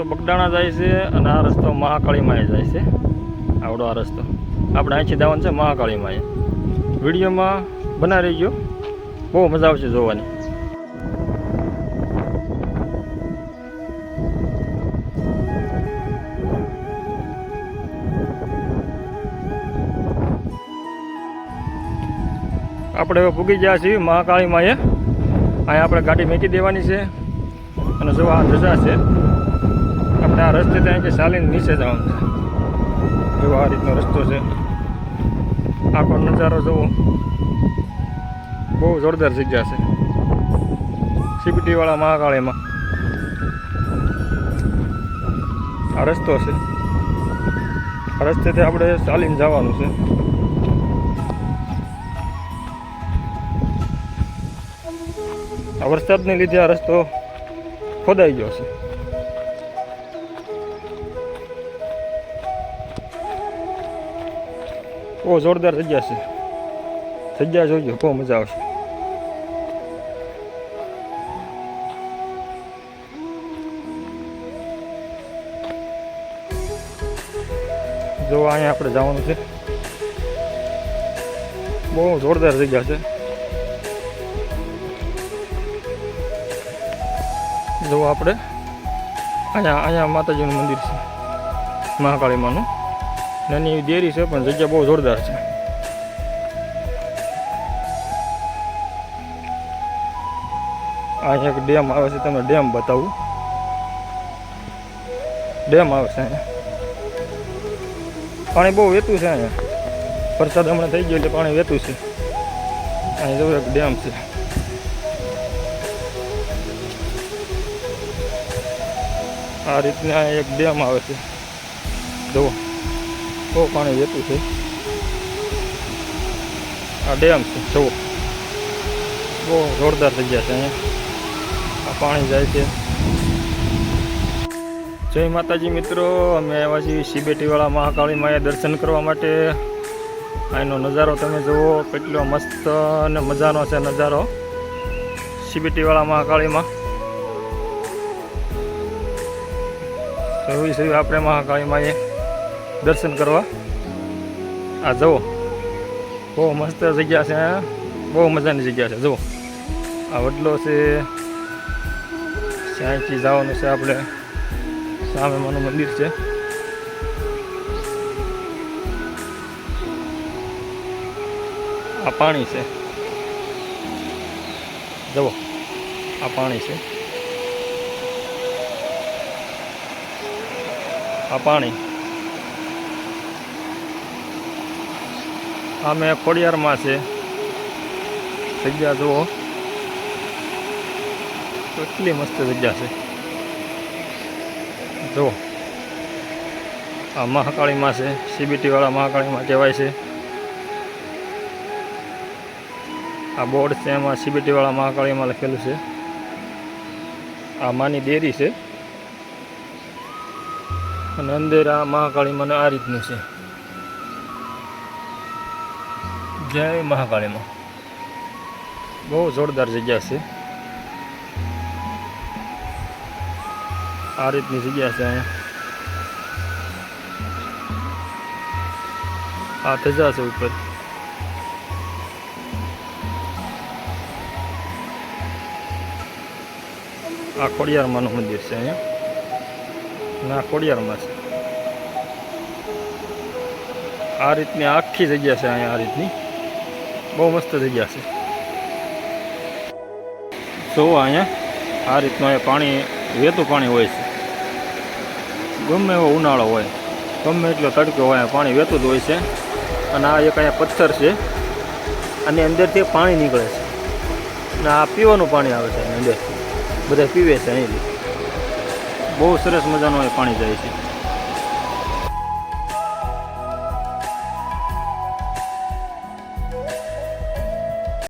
રસ્તો બગડાણા જાય છે અને આ રસ્તો મહાકાળીમાં જાય છે. આવડો આ રસ્તો. આપણે અહીંથી ધાવન છે મહાકાળીમાં વિડીયોમાં બના રહી ગયો બહુ મજા આવશે જોવાની. આપણે હવે પૂગી ગયા છીએ મહાકાળીમાં એ અહીંયા આપણે ગાડી મેકી દેવાની છે. અને જો આ છે આપણે આ રસ્તે ત્યાં કે ચાલીને નીચે જવાનું છે. એવો આ રીતનો રસ્તો છે. આખો નજારો જવો બહુ જોરદાર જગ્યા છે. સીપીટીવાળા મહાકાળીમાં. આ રસ્તો છે. આ રસ્તેથી આપણે ચાલીને જવાનું છે. આ વરસાદને લીધે આ રસ્તો ખોદાઈ ગયો છે. બહુ જોરદાર જગ્યા છે. જાય જોજો, બહુ મજા આવશે. જો, અહીંયા આપણે જવાનું છે. બહુ જોરદાર જગ્યા છે. જો, આપણે અહીંયા અહીંયા માતાજીનું મંદિર છે, મહાકાળી માનું. નાની એવી દેરી છે, પણ જગ્યા બહુ જોરદાર છે. અહીંયા એક ડેમ આવે છે, તમને ડેમ બતાવું. ડેમ આવે છે અહીંયા. પાણી બહુ વેતું છે અહીંયા. વરસાદ હમણાં થઈ ગયો એટલે પાણી વહેતું છે. અહીંયા જવું એક ડેમ છે. આ રીતના એક ડેમ આવે છે. જુઓ. બહુ પાણી જતું છે. આ ડેમ છે, જુઓ. બહુ જોરદાર જગ્યા છે અહીંયા. આ પાણી જાય છે. જય માતાજી મિત્રો, અમે આવ્યા છીએ શિબેટીવાળા મહાકાળી માએ દર્શન કરવા માટે. અહીંનો નજારો તમે જુઓ, કેટલો મસ્ત અને મજાનો છે નજારો શિબેટીવાળા મહાકાળીમાં. એવી છે આપણે મહાકાળીમાં એ દર્શન કરવા? આ જુઓ. બહુ મસ્ત જગ્યા છે બહુ મજાની જગ્યા છે, જુઓ. આ વડલો છે. ત્યાંથી જવાનું છે આપણે. સામે માનું મંદિર છે. આ પાણી છે. જુઓ, આ પાણી છે. આ પાણી. આ મેં ખોડિયારમાં છે. જગ્યા જુઓ. કેટલી મસ્ત જગ્યા છે. જુઓ. આ મહાકાળીમાં છે. સીબીટીવાળા મહાકાળીમાં કહેવાય છે. આ બોર્ડ છે એમાં સીબીટીવાળા મહાકાળીમાં લખેલું છે. આ માની ડેરી છે. અને અંદર આ મહાકાળીમાં આ રીતનું છે. જય મહાકાળીમાં. બહુ જોરદાર જગ્યા છે. આ રીતની જગ્યા છે અહીંયા. આ ધજા છે ઉપર. આ ખોડિયારમાંનું મંદિર છે અહીંયા. ના ખોડિયારમાં છે. આ રીતની આખી જગ્યા છે અહીંયા, આ રીતની. બહુ મસ્ત જગ્યા છે. જો અહીંયા, આ રીતનું અહીંયા પાણી, વહેતું પાણી હોય છે. ગમે એવો ઉનાળો હોય, ગમે એટલો તડકો હોય પાણી વહેતું જ હોય છે. અને આ એક અહીંયા પથ્થર છે, અને અંદરથી પાણી નીકળે છે. અને આ પીવાનું પાણી આવે છે અંદર બધા પીવે છે અહીંથી. બહુ સરસ મજાનું એ પાણી જાય છે.